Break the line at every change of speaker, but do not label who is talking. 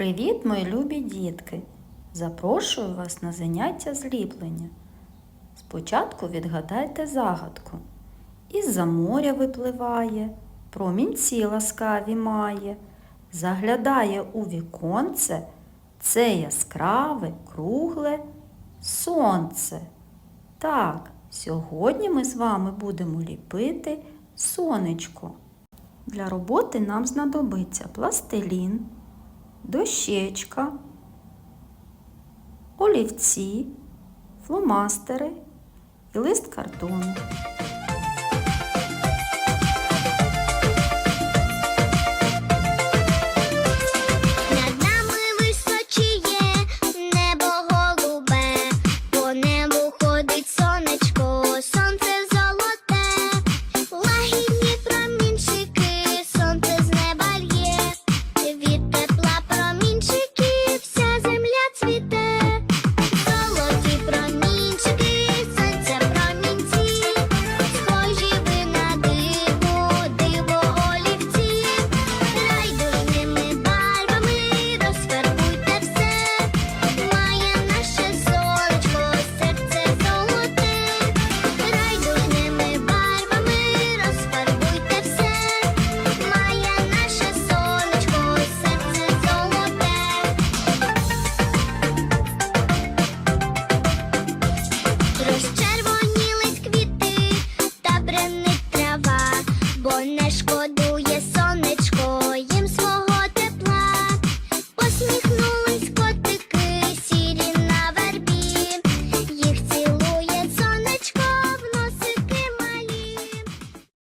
Привіт, мої любі дітки! Запрошую вас на заняття зліплення. Спочатку відгадайте загадку. Із-за моря випливає, промінці ласкаві має, заглядає у віконце, це яскраве, кругле сонце. Так, сьогодні ми з вами будемо ліпити сонечко. Для роботи нам знадобиться пластилін, дощечка, олівці, фломастери і лист картону.
Не шкодує